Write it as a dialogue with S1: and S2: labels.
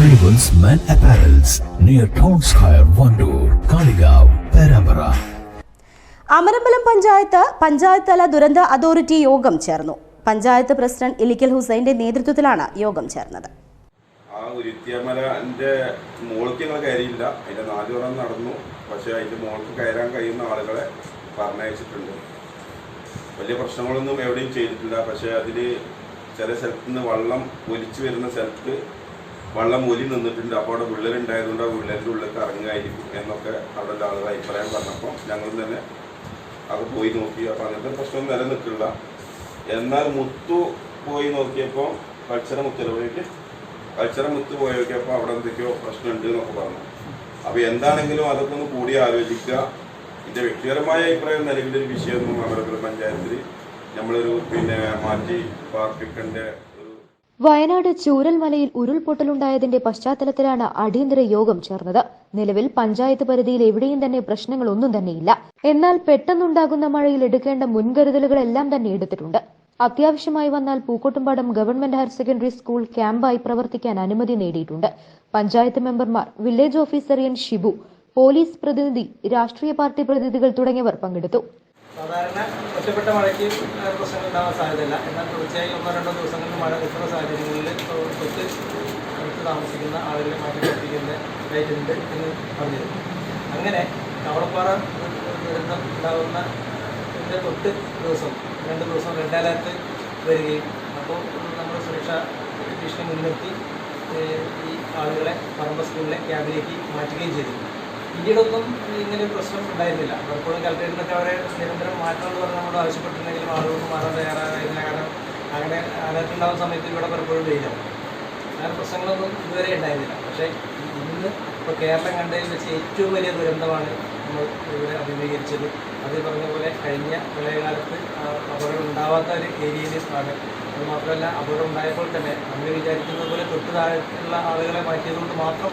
S1: Arrivals men apparels near town square Wandoor Kalikavu Perambra
S2: Amarambalam panchayat panchayat തല ദുരന്ത authority യോഗം ചേർന്നു. Panchayat president Ilikkal ഹുസൈന്റെ നേതൃത്വത്തിലാണ് യോഗം ചേർന്നത്.
S3: ആ ഉരുത്തിയമലന്റെ മോൾക്ക് ഞങ്ങൾ കയറിയില്ല. അതിന്റെ നാല് പുറം നടന്നു. പക്ഷെ അതിന്റെ മോൾക്ക് കയറാൻ കഴിയുന്ന ആളുകളെ പറഞ്ഞയച്ചിട്ടുണ്ട്. വലിയ പ്രശ്നങ്ങളൊന്നും എവിടെയും ചെയ്തിട്ടില്ല. പക്ഷെ അതിൽ ചില സ്ഥലത്ത് നിന്ന് വെള്ളം ഒലിച്ചു വരുന്ന സ്ഥലത്ത് വെള്ളം ഒലി നിന്നിട്ടുണ്ട്. അപ്പോൾ അവിടെ വിള്ളലുണ്ടായതുകൊണ്ട് ആ വിള്ളലിന്റെ ഉള്ളിലേക്ക് കറങ്ങായിരിക്കും എന്നൊക്കെ അവിടെ ഉള്ള ആളുകൾ അഭിപ്രായം പറഞ്ഞപ്പോൾ ഞങ്ങൾ തന്നെ അത് പോയി നോക്കി. അപ്പോൾ അങ്ങനത്തെ പ്രശ്നം നിലനിൽക്കില്ല എന്നാൽ മുത്തു പോയി നോക്കിയപ്പോൾ കൾച്ചറ മുത്തല പോയിട്ട്? കൾച്ചറ മുത്ത് പോയി നോക്കിയപ്പോൾ അവിടെ എന്തൊക്കെയോ പ്രശ്നമുണ്ട് എന്നൊക്കെ പറഞ്ഞു. അപ്പോൾ എന്താണെങ്കിലും അതൊക്കെ ഒന്ന് കൂടി ആലോചിക്കുക. എന്റെ വ്യക്തിപരമായ അഭിപ്രായം നിലവിലൊരു വിഷയമൊന്നും നമ്മുടെ പഞ്ചായത്തിൽ നമ്മളൊരു പിന്നെ മാറ്റി ഒരു
S4: വയനാട് ചൂരൽമലയിൽ ഉരുൾപൊട്ടലുണ്ടായതിന്റെ പശ്ചാത്തലത്തിലാണ് അടിയന്തര യോഗം ചേർന്നത്. നിലവിൽ പഞ്ചായത്ത് പരിധിയിൽ എവിടെയും തന്നെ പ്രശ്നങ്ങളൊന്നും തന്നെയില്ല. എന്നാൽ പെട്ടെന്നുണ്ടാകുന്ന മഴയിൽ എടുക്കേണ്ട മുൻകരുതലുകളെല്ലാം തന്നെ എടുത്തിട്ടുണ്ട്. അത്യാവശ്യമായി വന്നാൽ Pookkottumpadam government higher secondary school ക്യാമ്പായി പ്രവർത്തിക്കാൻ അനുമതി നേടിയിട്ടുണ്ട്. പഞ്ചായത്ത് മെമ്പർമാർ വില്ലേജ് ഓഫീസറിയൻ ഷിബു പോലീസ് പ്രതിനിധി രാഷ്ട്രീയ പാർട്ടി പ്രതിനിധികൾ തുടങ്ങിയവർ പങ്കെടുത്തു.
S5: സാധാരണ ഒറ്റപ്പെട്ട മഴയ്ക്ക് പ്രശ്നങ്ങൾ ഉണ്ടാവാൻ സാധ്യതയില്ല. എന്നാൽ തുടർച്ചയായി ഒന്നോ രണ്ടോ ദിവസങ്ങളിൽ മഴ കിട്ടുന്ന സാഹചര്യങ്ങളിൽ തൊട്ട് അടുത്ത് താമസിക്കുന്ന ആളുകളെ മാറ്റിക്കൊണ്ടിരിക്കുന്നതായിട്ടുണ്ട് എന്ന് പറഞ്ഞിരുന്നു. അങ്ങനെ കവളപ്പാറ ദുരന്തം ഉണ്ടാകുന്ന തൊട്ട് ദിവസം രണ്ട് ദിവസം അലർട്ട് വരികയും അപ്പോൾ നമ്മൾ സുരക്ഷാ ഭീഷണി മുൻനിർത്തി ഈ ആളുകളെ പറമ്പ സ്കൂളിലെ ക്യാബിലേക്ക് മാറ്റുകയും ചെയ്തു. പിന്നീടൊന്നും ഇങ്ങനെ പ്രശ്നം ഉണ്ടായിരുന്നില്ല. പലപ്പോഴും കലക്ടറേറ്റിനൊക്കെ അവരെ നിരന്തരം മാറ്റണം എന്ന് പറഞ്ഞ് നമ്മൾ ആവശ്യപ്പെട്ടിട്ടുണ്ടെങ്കിലും ആളുകൾക്ക് മാറാൻ തയ്യാറായില്ല. കാരണം അങ്ങനെ അലർട്ട് ഉണ്ടാകുന്ന സമയത്ത് ഇവിടെ പലപ്പോഴും വെയിലാണ്. അങ്ങനെ പ്രശ്നങ്ങളൊന്നും ഇതുവരെ ഉണ്ടായിരുന്നില്ല. പക്ഷേ ഇന്ന് ഇപ്പോൾ കേരളം കണ്ടതിൽ വെച്ച് ഏറ്റവും വലിയ ദുരന്തമാണ് നമ്മൾ ഇവിടെ അഭിമുഖീകരിച്ചത്. അത് പറഞ്ഞ പോലെ കഴിഞ്ഞ പ്രളയകാലത്ത് അപകടം ഉണ്ടാവാത്ത ഒരു ഏരിയയിൽ ആണ് അത് മാത്രമല്ല അപകടം ഉണ്ടായപ്പോൾ തന്നെ നമ്മൾ വിചാരിക്കുന്നത് പോലെ തൊട്ട് താഴെയുള്ള ആളുകളെ മാറ്റിയതുകൊണ്ട് മാത്രം